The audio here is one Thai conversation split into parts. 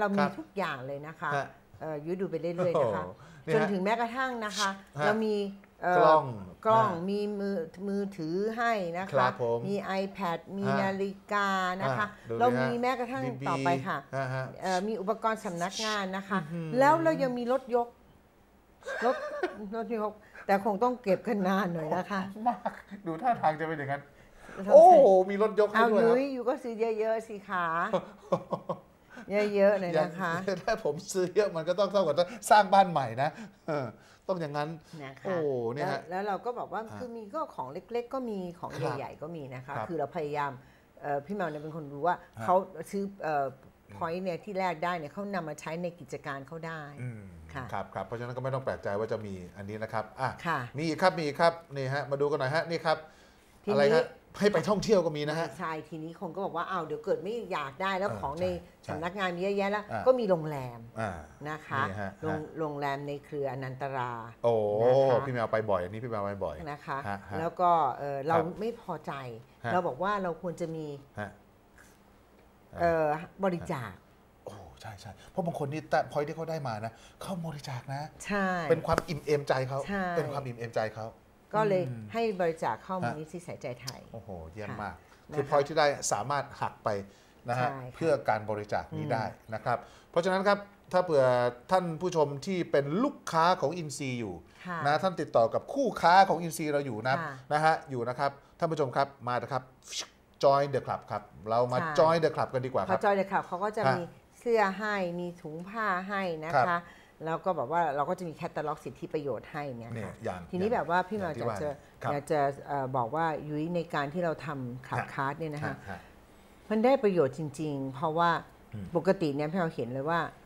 เราคมีรับทุกอย่างเลยนะคะฮะเอ่อยุ้ยดูไปเรื่อยๆนะคะโอ้โหนี่จนฮะถึงแม้กระทั่งนะคะฮะเรามีเกล้องกล้องฮะมีมือมือถือให้นะครัคะบผมมี iPad มีฮะนาฬิกานะคะอะดูเราดิฮะมีแม้กระทั่ง BB ต่อไปค่ะฮะฮะเอ่อมีอุปกรณ์สำนักงานนะคะ แล้วเรายังมีรถยกรถรถยกแต่คงต้องเก็บกันนานหน่อยนะคะมากดูท่าทางจะเป็นอย่างนั้นเราโอ้ใส่โหมีรถยกให้เอาด้วยคยุ้รับยอยู่ก็ซื้อเยอะๆสิคะ เยอะๆหน่อยนะคะอย่างถ้าผมซื้อเยอะมันก็ต้องเท่ากับต้องสร้างบ้านใหม่นะเออต้องอย่างนั้นนะคะโอ้เนี่ยแล้วฮะแล้วเราก็บอกว่าฮะคือมีก็ของเล็ก ๆ ก็มีของครับใหญ่ๆก็มีนะคะครับคือเราพยายามเอ่อพี่แมวเนี่ยเป็นคนรู้ว่าฮะเขาซื้อพอยต์เนี่ยที่แรกได้เนี่ยเขานำมาใช้ในกิจการเขาได้อืมค่ะครับครับเพราะฉะนั้นก็ไม่ต้องแปลกใจว่าจะมีอันนี้นะครับอะค่ะมีอีกครับมีอีกครับนี่ฮะมาดูกันหน่อยฮะนี่ครับทีอะไรนี้ฮะ ให้ไปท่องเที่ยวก็มีนะฮะ ใช่ ทีนี้คนก็บอกว่าอ้าวเดี๋ยวเกิดไม่อยากได้แล้วเออของในใช่ใช่สำนักงานมีเยอะแยะแล้วอ่าก็มีโรงแรมอ่านะคะนี่ฮะโรงฮะโรงแรมในเครืออนันตรา โอ้นะคะพี่แมวไปบ่อยอันนี้พี่แมวไปบ่อยนะคะฮะฮะแล้วก็เอ่อเราครับไม่พอใจฮะเราบอกว่าเราควรจะมีฮะเอ่อบริจาคโอ้ใช่ใช่เพราะบางคนนี่แต่พอยที่เขาได้มานะ เขาบริจาคนะ ใช่ เป็นความอิ่มเอมใจเขาใช่เป็นความอิ่มเอมใจเขา ก็เลยอืมให้บริจาคเข้ามูลฮะนิธิสายใจไทย โอ้โห เยี่ยมค่ะมากนะคะคือพอยที่ได้สามารถหักไปนะฮะใช่ค่ะเพื่อการบริจาคนี้อืมได้นะครับ เพราะฉะนั้นครับถ้าเผื่อท่านผู้ชมที่เป็นลูกค้าของอินซีอยู่ค่ะนะท่านติดต่อกับคู่ค้าของอินซีเราอยู่นะค่ะนะฮะอยู่นะครับท่านผู้ชมครับมานะครับ join the club ครับ เรามาใช่ join the club กันดีกว่าคพอรับจอยเลยค่ะเขาก็จะฮะมีเสื้อให้มีถุงผ้าให้นะครัคะบ แล้วก็แบบว่าเราก็จะมีแคตตาล็อกสิทธิประโยชน์ให้เนี่ยเนี่ยค่ะอย่างทีนี้อย่งแบบว่าพี่หมออย่างอยากที่จะครับ อยากจะเอ่อบอกว่ายุ้ยในการที่เราทำขับฮะคาร์ดเนี่ยนะคะ ฮะ มันได้ประโยชน์จริง ๆ เพราะว่าอืมปกติเนี่ยพี่เราเห็นเลยว่าเอ่อ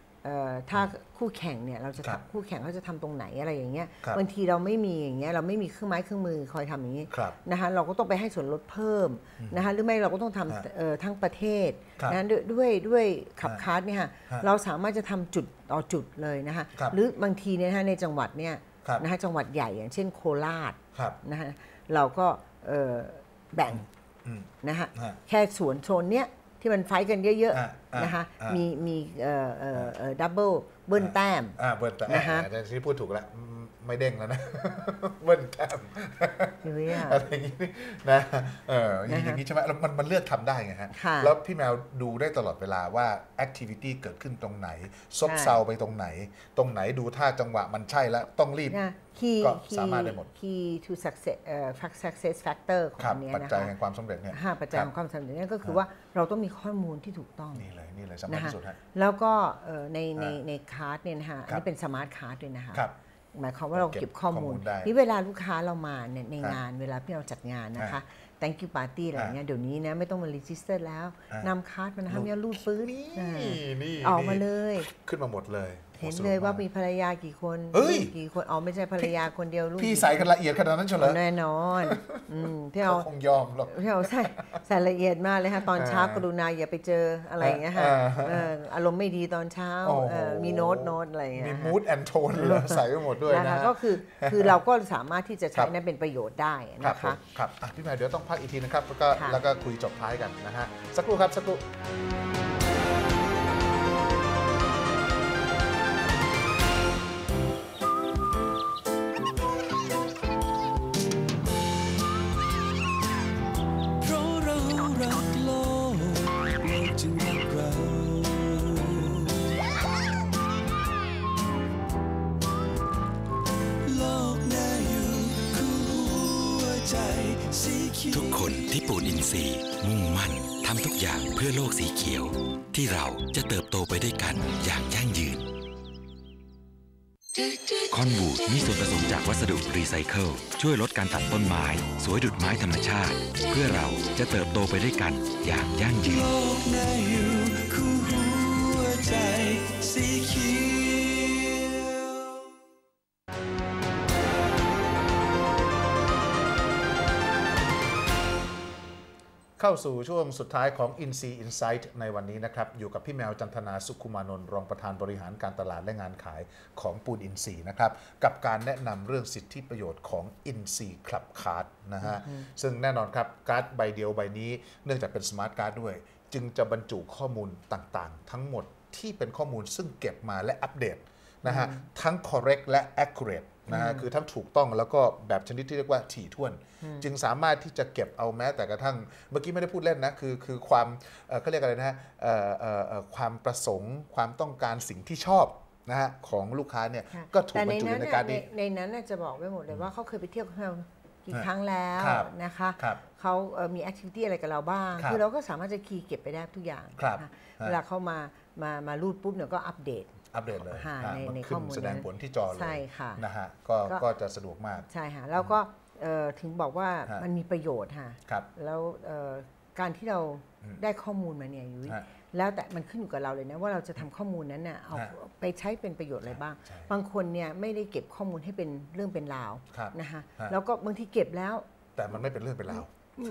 ถ้าคู่แข่งเนี่ยเราจะครับทำคู่แข่งเขาจะทำตรงไหนอะไรอย่างเงี้ยครับบางทีเราไม่มีอย่างเงี้ยเราไม่มีเครื่องไม้เครื่องมือคอยทำอย่างนี้ครับนะคะเราก็ต้องไปให้ส่วนลดเพิ่มนะคะหรือไม่เราก็ต้องฮะทำเอ่อทั้งประเทศครับนะด้วยด้วยด้วยขับฮะคาร์ดเนี่ยค่ะฮะเราสามารถจะทำจุดต่อจุดเลยนะคะครับหรือบางทีเนี่ยนะคะในจังหวัดเนี่ยครับนะคะจังหวัดใหญ่อย่างเช่นโคราชครับนะคะเราก็เอ่อแบ่งอืมนะคะฮะแค่สวนโซนเนี้ย ที่มันไฟท์กันเยอะอะอะๆนะคะอะมีมีเอ่อเอ่อเอ่อดับเบิลเบิ้ลแต้มอ่าเบิ้ลแต่นะฮะแต่ที่พูดถูกแล้วอืม ไม่เด้งแล้วนะเบิ้ลแต้มยุ้ยอะอะไรอย่างนี้นะเอออย่างนะคะนี้ใช่ไหมแล้วมันมันเลือกทำได้ไงฮะค่ะแล้วพี่แมวดูได้ตลอดเวลาว่าแอคทิวิตี้เกิดขึ้นตรงไหน ซบใช่เซาไปตรงไหน ตรงไหนดูท่าจังหวะมันใช่แล้วต้องรีบนะ key ก็ key สามารถได้หมด key to success เอ่อ success factor ของครับอันเนี้ยปัจนะจัยคะแห่งความสำเร็จเนี่ยห้าปัจจัยคขรัอบงความสำเร็จนั่นก็คือว่าเราต้องมีข้อมูลที่ถูกต้อง นี่เลยนี่เลยสำคัญนะคะที่สุดฮะแล้วก็เอ่อในในอ่าในคาร์ดเนี่ยนะคะอันครันี้บเป็นสมาร์ทคาร์ดด้วยนะคะครับ หมายความว่าเราเก็บเก็บข้อมูลข้อมูลได้นี่เวลาลูกค้าเรามาเนี่ยในครับงานเวลาที่เราจัดงานนะคะอ่า thank you party อะไรอย่างเงี้ยเดี๋ยวนี้นะไม่ต้องมา register แล้วอ่านนำคาร์ดมานะคะมีรูดปื้นนี่อ่านี่ออกมาเลย ขึ้นมาหมดเลยโอ้ เห็นสนุกเลยว่าากมีภรรยากี่คนเฮ้ยลูกกี่คนอ๋อไม่ใช่ภรรยาคนเดียวลูกพี่กี่ใส่กันละเอียดขนาดนั้นเฉลยแน่นอนอืมพี่เอาเขาคงยอมหรอกพี่เอาใส่ใส่ละเอียดมากเลยค่ะตอนเช้าอ่ากรุณาอย่าไปเจออะไรอย่างเงี้ยค่ะอ่าเอออารมณ์ไม่ดีตอนเช้าโอ้โหเออมีโน้ตโน้ตอะไรอย่างเงี้ยมีค่ะมูดแอนโทนเลยใส่ไปหมดด้วยนะนะคะก็คือคือเราก็สามารถที่จะคใช้รับนั้นเป็นประโยชน์ได้ครับนะผคะมครับอะพี่แมวเดี๋ยวต้องพักอีกทีนะครับแล้วก็ค่ะแล้วก็คุยจบท้ายกันนะฮะสักครู่ครับสักครู่ ทุกคนที่ปลูกอินทรีย์ มุ่งมั่นทำทุกอย่างเพื่อโลกสีเขียว ที่เราจะเติบโตไปด้วยกันอย่างยั่งยืน คอนบูดมีส่วนผสมจากวัสดุรีไซเคิลช่วยลดการตัดต้นไม้ สวยดุดไม้ธรรมชาติ เพื่อเราจะเติบโตไปด้วยกันอย่างยั่งยืนโลกน่าอยู่คู่หัวใจสีเขียว เข้าสู่ช่วงสุดท้ายของ i n s e Insight ในวันนี้นะครับ อยู่กับพี่แมวจันทนาสุขุมานนท์รองประธานบริหารการตลาดและงานขายของปูนอินซีนะครับ กับการแนะนำเรื่องสิทธิประโยชน์ของ i n s e Club Card นะฮะ ซึ่งแน่นอนครับ การ์ดใบเดียวใบนี้เนื่องจากเป็นสมาร์ทการ์ดด้วย จึงจะบรรจุข้อมูลต่างๆ ทั้งหมดที่เป็นข้อมูลซึ่งเก็บมาและอัปเดตนะฮะทั้ง correct และ accurate นะฮะคือทั้งถูกต้องแล้วก็แบบชนิดที่เรียกว่าถี่ถ้วน จึงสามารถที่จะเก็บเอาแม้แต่กระทั่ง เมื่อกี้ไม่ได้พูดเล่นนะ คือคือความเอ่อเขาเรียกอะไรนะฮะเอ่อเอ่อเอ่อความประสงค์ความต้องการสิ่งที่ชอบนะฮะของลูกค้าเนี่ยค่ะก็ถูกแต่บรในรจุนั้นในน่ะการในนี้ในนั้นน่ะจะบอกไว้หมดเลยว่าเขาเคยไปเที่ยวกับเรากี่ฮะครั้งแล้วครับนะคะครับเขาเอ่อมีแอคทิวิตี้อะไรกับเราบ้างครับคือเราก็สามารถจะคีย์เก็บไปได้ทุกอย่างครับนะคะฮะเวลาเขามา มามารูดปุ๊บเนี่ยก็อัปเดต อัปเดตเลยค่ะอะในมันในขึ้ข้อนมูลแสดงนั้นผลที่จอเลยใช่ค่ะนะฮะก็ก็ก็จะสะดวกมากใช่ค่ะแล้วก็เอ่อถึงบอกว่าฮะมันมีประโยชน์ค่ะครับแล้วเอ่อการที่เราอืมได้ข้อมูลมาเนี่ยยุ้ยฮะแล้วแต่มันขึ้นอยู่กับเราเลยนะว่าเราจะทำข้อมูลนั้นน่ะเอาฮะไปใช้เป็นประโยชน์อะไรบ้างใช่บางคนเนี่ยไม่ได้เก็บข้อมูลให้เป็นเรื่องเป็นราวครับนะคะฮะแล้วก็บางทีเก็บแล้ว แต่มันไม่เป็นเรื่องเป็นราว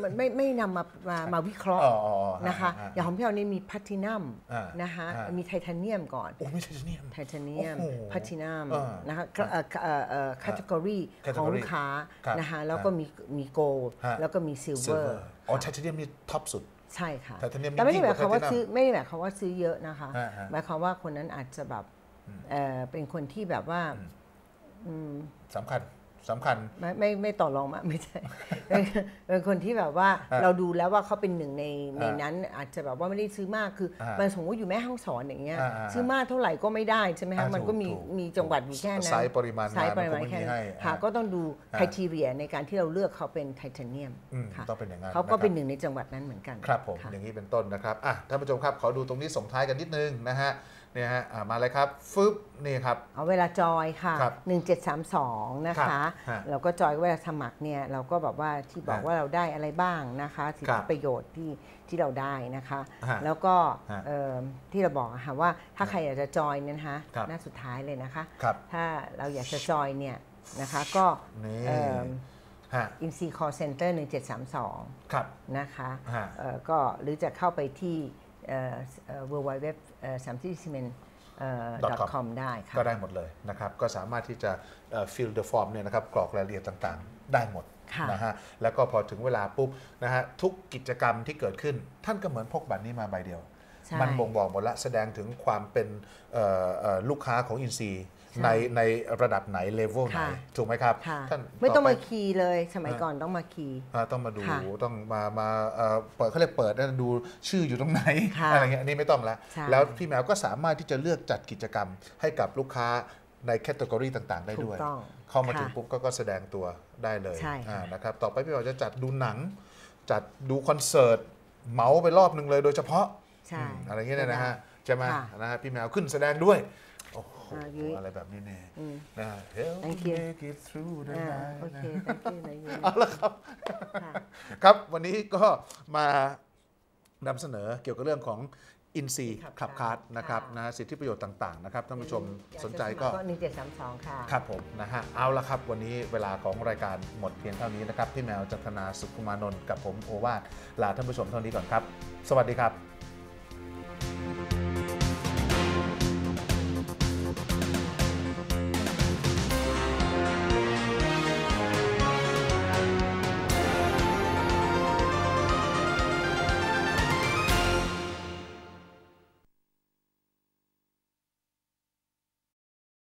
มันไม่ไม่นำมามามาวิเคราะห์อ๋ออ๋ออ๋อนะคะฮะอย่างของพี่เรานี่มีแพลตินัมอ่านะคะฮะมีไทเทเนียมก่อนโอ้ไม่ใช่เนี่ยไทเทเนียมโอ้โหแพลตินัมอ่านะคะเอ่อเอ่อเอ่อคัตกรี category ของลูกค้าครับนะคะแล้วก็มีมีโกลฮะแล้วก็มีซิลเวซิลอเวอร์ร์อ๋อไทเทเนียมนี่ท็อปสุดใช่ค่ะ Titanium แต่ไม่ได้ยิ่หงกมาว่ายความว่า Platinum ซื้อไม่ได้หมายความว่าซื้อเยอะนะคะฮะฮะหมายความว่าคนนั้นอาจจะแบบเอ่อเป็นคนที่แบบว่าอืมสำคัญ สำคัญไม่ไม่ไม่ต่อรองมาไม่ใช่เป็นเป็นคนที่แบบว่าฮะเราดูแล้วว่าเขาเป็นหนึ่งในในฮะนั้นอาจจะแบบว่าไม่ได้ซื้อมากคือฮะมันสมมติว่าอยู่แม่ห้องสอนอย่างเงี้ยอ่าอ่าซื้อมากเท่าไหร่ก็ไม่ได้ใช่ไหมอ่าคะมันก็มีถูกถูกมีจังหวัดอยู่แค่นั้นไซส์ปริมาณไซส์ปริมาณงานมันคงไม่แค่มีนั้นให้ค่ะอ่าก็ต้องดูฮะค r i ทีเรียในการที่เราเลือกเขาเป็นไทเทเนียมอืมค่ะต้องเป็นอย่างนั้นเขาก็เป็นนะครับหนึ่งในจังหวัดนั้นเหมือนกันครับผมค่ะอย่างนี้เป็นต้นนะครับอะท่านผู้ชมครับขอดูตรงนี้ส่งท้ายกันนิดนึงนะฮะ เนี่ยฮะอะมาเลยครับฟึบนี่ครับเอาเวลาจอยค่ะครับ1732 นะครัคะบฮะเราก็จอยเวลาสมัครเนี่ยเราก็แบบว่าที่บอกฮะว่าเราได้อะไรบ้างนะคะสิทครัธิบประโยชน์ที่ที่เราได้นะคะฮะแล้วก็ฮะเอิ่มที่เราบอกอะค่ะว่าถ้าใครอยากจะจอยเนี่ยนะคะครับหน้าสุดท้ายเลยนะคะครับถ้าเราอยากจะจอยเนี่ยนะคะก็นี่เอิ่มฮะอินซีคอร์เซ็นเตอร์1732ครับนะคะฮะเอ่อก็หรือจะเข้าไปที่ เวิร์ลไวเว็บสามที่ซีเมน .com .com ได้ค่ะก็ได้หมดเลยนะครับ ก็สามารถที่จะเอ่อ fill the form เนี่ยนะครับกรอกรายละเอียดต่างๆ ได้หมดค่ะนะฮะแล้วก็พอถึงเวลาปุ๊บนะฮะทุกกิจกรรมที่เกิดขึ้น ท่านก็เหมือนพกบัตรนี้มาใบเดียวใช่มันบ่งบอกหมดละแสดงถึงความเป็นเอ่อเอ่อลูกค้าของอินซี ในในระดับไหนเลเวลไหนค่ะถูกไหมครับค่ะท่านไม่ต้องปมาคีย์เลย สมัยอ่าก่อนต้องมาคีย์อ่าต้องมาดูค่ะต้องมามาเอ่อเปิดเขาเรียกเปิดนะดูชื่ออยู่ตรงไหนค่ะอะไรเงี้ยอันนี้ไม่ต้องแล้วใช่แล้วพี่แมวก็สามารถที่จะเลือกจัดกิจกรรมให้กับลูกค้าในแคตตากรีต่างๆ ได้ถูด้วยกต้องเข้ามาถึงค่ะปุ๊บก็ก็แสดงตัวได้เลยใช่ค่ะอ่านะครับต่อไปพี่แมวจะจัดดูหนัง จัดดูคอนเสิร์ตเหมาไปรอบหนึ่งเลยโดยเฉพาะใช่อืมอะไรเงี้ยเนยนะฮะใช่ไหมค่ะนะฮะพี่แมวขึ้นแสดงด้วย โอ้โหอ่ายุ้ยอะไรแบบนี้เนี่ยอืมนะฮะ Help Thank me you make it through the อ่า night โอเคนะ thank you นะยุ้ยเอาละครับค่ะครับวันนี้ก็มานำเสนอเกี่ยวกับเรื่องของอินซีคลับคาร์ดนะครับค่ะนะสิทธิประโยชน์ต่างๆนะครับท่านผู้ชมอยาสนใจก็สมัครหนึ่งเจ็ดสามสองค่ะ ครับผมนะฮะเอาละครับ วันนี้เวลาของรายการหมดเพียงเท่านี้นะครับ พี่แมวจันทนาสุขุมานนท์กับผมโอวาทลาท่านผู้ชมเท่านี้ก่อนครับ สวัสดีครับ